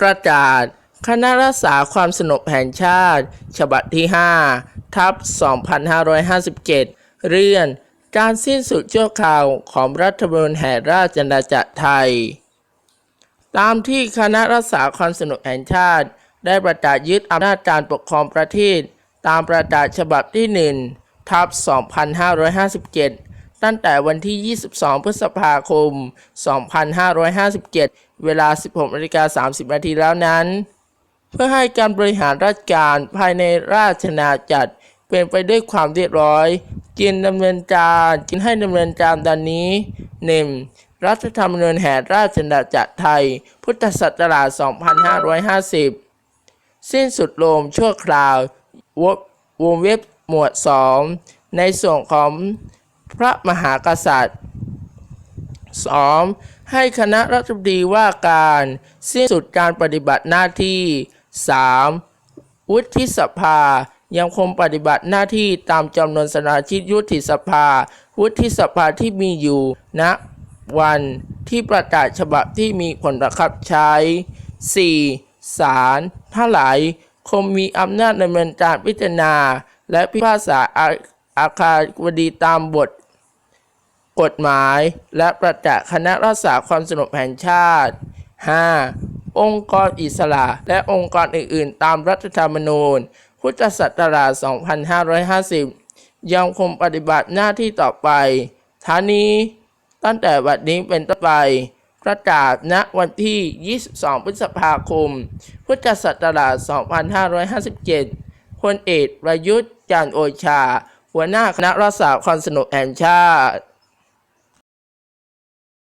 ประกาศ คณะรักษาความสงบแห่งชาติ ฉบับที่ 5 ทับ 2557 เรื่อง การสิ้นสุดชั่วคราวของรัฐธรรมนูญแห่งราชอาณาจักรไทย ตามที่คณะรักษาความสงบแห่งชาติ ได้ประกาศยึดอำนาจการปกครองประเทศ ตามประกาศฉบับที่ 1 ทับ 2557 ตั้งแต่วันที่ 22 พฤษภาคม 2557 เวลา 16นาฬิกา30 นาทีแล้วนั้น เพื่อให้การบริหารราชการภายในราชนาจักรเป็นไปด้วยความเรียบร้อย จึงดำเนินการจึงให้ดำเนินการดังนี้ 1. รัฐธรรมนูญแห่งราชอาจักรไทย พุทธศักราช 2550 สิ้นสุดลงชั่วคราวววงเว็บหมวด 2 ในส่วนของ พระมหากษัตริย์ 2. ให้คณะรัฐมนตรีว่าการสิ้นสุดการปฏิบัติหน้าที่ 3. วุฒิสภายังคงปฏิบัติหน้าที่ตามจำนวนสมาชิกวุฒิสภา วุฒิสภาที่มีอยู่ณวันที่ประกาศฉบับที่มีผลบังคับใช้ 4. ศาลทั้งหลายคงมีอำนาจดำเนินการพิจารณา และพิพากษา อาอาคาบดีตามบท กฎหมาย และประกาศคณะรักษาความสงบแห่งชาติ 5. องค์กรอิสระและองค์กรอื่น ๆ ตามรัฐธรรมนูญ พุทธศักราช 2550 ยังคงปฏิบัติหน้าที่ต่อไปท่านี้ตั้งแต่วันนี้เป็นต้นไปประกาศณวันที่ 22 พฤษภาคม พุทธศักราช 2557พลเอกประยุทธ์จันโอชา หัวหน้าคณะรักษาความสงบแห่งชาติ